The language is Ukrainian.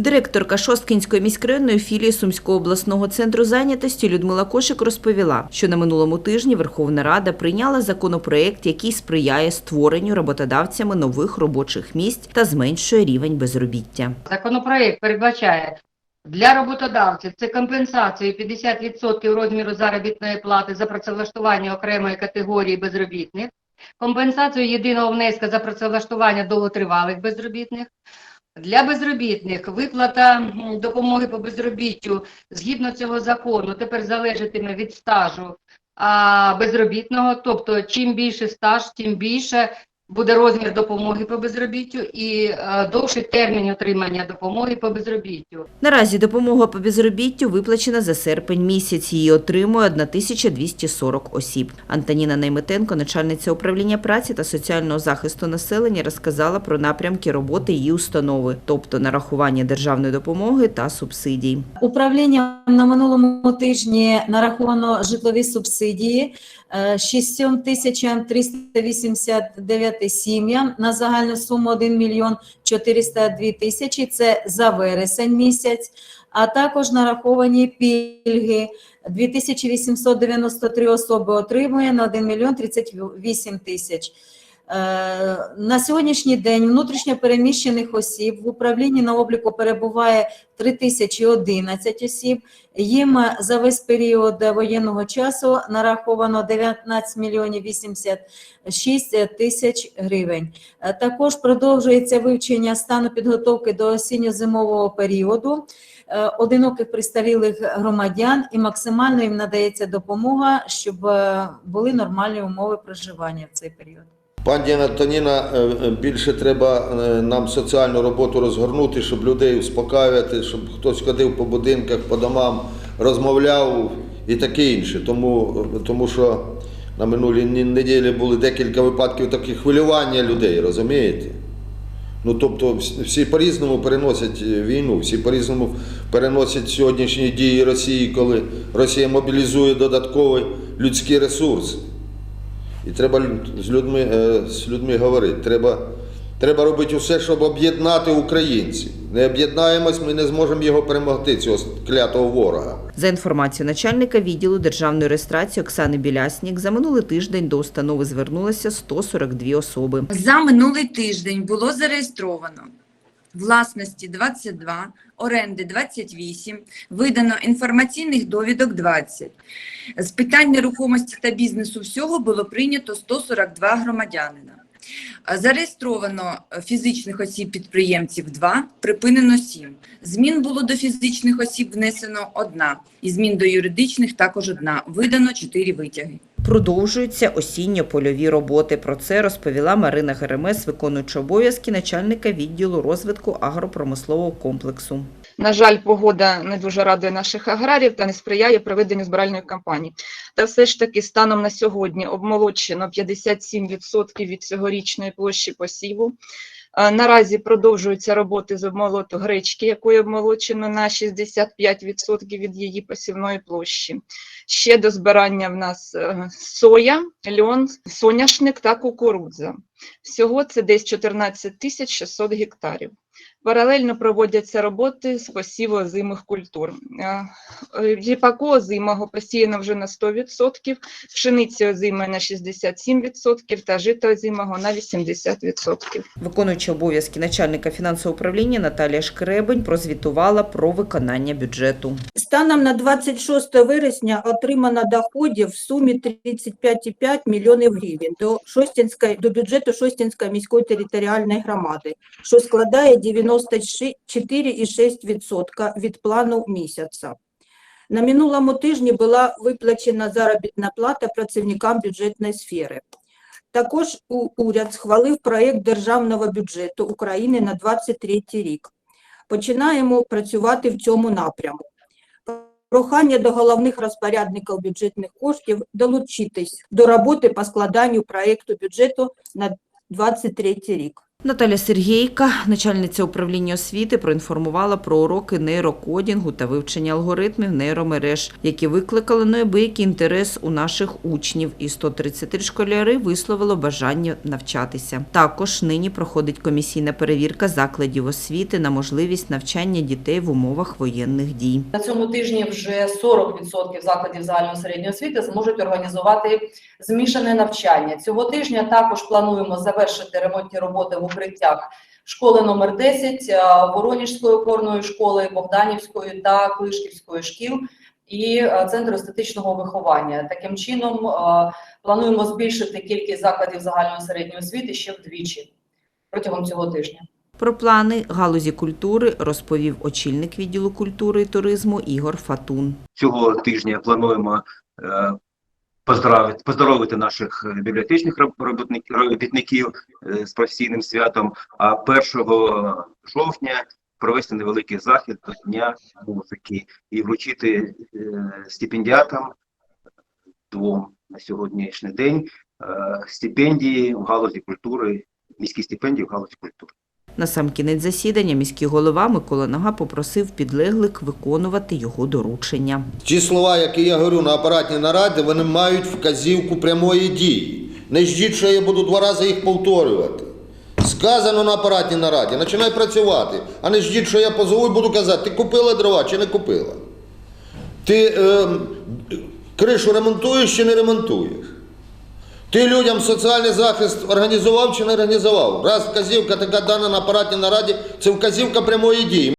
Директорка Шосткінської міськрайонної філії Сумського обласного центру зайнятості Людмила Кошик розповіла, що на минулому тижні Верховна Рада прийняла законопроект, який сприяє створенню роботодавцями нових робочих місць та зменшує рівень безробіття. Законопроект передбачає для роботодавців це компенсацію 50% розміру заробітної плати за працевлаштування окремої категорії безробітних, компенсацію єдиного внеска за працевлаштування довготривалих безробітних. Для безробітних виплата допомоги по безробіттю згідно цього закону тепер залежатиме від стажу а, безробітного, тобто чим більше стаж, тим більше буде розмір допомоги по безробіттю і е, довший термін отримання допомоги по безробіттю. Наразі допомога по безробіттю виплачена за серпень місяць. Її отримує 1240 осіб. Антоніна Найметенко, начальниця управління праці та соціального захисту населення, розказала про напрямки роботи її установи, тобто нарахування державної допомоги та субсидій. Управлінням на минулому тижні нараховано житлові субсидії е, 6389 бюджети сім'ям на загальну суму 1 мільйон 402 тисячі. Це за вересень місяць. А також нараховані пільги 2893 особи отримує на 1 мільйон 38 тисяч. Е, На сьогоднішній день внутрішньо переміщених осіб в управлінні на обліку перебуває 3011 осіб. Їм за весь період воєнного часу нараховано 19 мільйонів 86 тисяч гривень. Е, Також продовжується вивчення стану підготовки до осінньо-зимового періоду е, одиноких пристарілих громадян і максимально їм надається допомога, щоб були нормальні умови проживання в цей період. Пані Антоніна, е, е, більше треба е, нам соціальну роботу розгорнути, щоб людей успокаювати, щоб хтось ходив по будинках, по домам, розмовляв і таке інше. Тому, тому що на минулій неділі були декілька випадків таких хвилювання людей, розумієте? Ну, тобто всі- по-різному переносять війну, всі по-різному переносять сьогоднішні дії Росії, коли Росія мобілізує додатковий людський ресурс. І треба з людьми, е, з людьми говорити. Треба, треба робити все, щоб об'єднати українців. Не об'єднаємось, ми не зможемо його перемогти, цього клятого ворога. За інформацією начальника відділу державної реєстрації Оксани Біляснік, за минулий тиждень до установи звернулося 142 особи. За минулий тиждень було зареєстровано власності 22, оренди 28, видано інформаційних довідок 20. З питань нерухомості та бізнесу всього було прийнято 142 громадянина. Зареєстровано фізичних осіб-підприємців 2, припинено 7. Змін було до фізичних осіб внесено 1, і змін до юридичних також 1. Видано 4 витяги. Продовжуються осінньо-польові роботи. Про це розповіла Марина Геремес, виконуючи обов'язки начальника відділу розвитку агропромислового комплексу. На жаль, погода не дуже радує наших аграріїв та не сприяє проведенню збиральної кампанії. Та все ж таки, станом на сьогодні обмолочено 57% від цьогорічної площі посіву. Наразі продовжуються роботи з обмолоту гречки, якою обмолочено на 65% від її посівної площі. Ще до збирання в нас е, соя, льон, соняшник та кукурудза. Всього це десь 14 тисяч 600 гектарів. Паралельно проводяться роботи з посіву озимих культур. Е, е, Ріпаку озимого посіяно вже на 100%, пшениці озимої на 67% та жито озимого на 80%. Виконуючи обов'язки начальника фінансового управління Наталія Шкребень прозвітувала про виконання бюджету. Станом на 26 вересня отримано доходів в сумі 35,5 мільйонів гривень до, Шостінської, до бюджету Шостінської міської територіальної громади, що складає 94,6% від плану місяця. На минулому тижні була виплачена заробітна плата працівникам бюджетної сфери. Також уряд схвалив проєкт державного бюджету України на 2023 рік. Починаємо працювати в цьому напрямку. Прохання до головних розпорядників бюджетних коштів долучитись до роботи по складанню проєкту бюджету на 2023 рік. Наталя Сергійка, начальниця управління освіти, проінформувала про уроки нейрокодінгу та вивчення алгоритмів нейромереж, які викликали неабиякий інтерес у наших учнів, і 133 школяри висловило бажання навчатися. Також нині проходить комісійна перевірка закладів освіти на можливість навчання дітей в умовах воєнних дій. На цьому тижні вже 40% закладів загальної середньої освіти зможуть організувати змішане навчання. Цього тижня також плануємо завершити ремонтні роботи в укриттях школи номер 10, а, Воронежської опорної школи, Богданівської та Клишківської шкіл і а, Центру естетичного виховання. Таким чином плануємо збільшити кількість закладів загальної середньої освіти ще вдвічі протягом цього тижня. Про плани галузі культури розповів очільник відділу культури і туризму Ігор Фатун. цього тижня плануємо е, поздравити, поздоровити наших е, бібліотечних роб- робітників е, з професійним святом, а 1 жовтня провести невеликий захід до Дня музики і вручити е, стипендіатам двом на сьогоднішній день стипендії в галузі культури, міські стипендії в галузі культури. На сам кінець засідання міський голова Микола Нога попросив підлеглих виконувати його доручення. Ті слова, які я говорю на апаратній нараді, вони мають вказівку прямої дії. Не ждіть, що я буду два рази їх повторювати. Сказано на апаратній нараді, починай працювати, а не ждіть, що я позову і буду казати, ти купила дрова чи не купила. Ти е, кришу ремонтуєш чи не ремонтуєш. Ти людям соціальний захист організував чи не організував. Раз вказівка така дана на апаратній нараді, це вказівка прямої дії.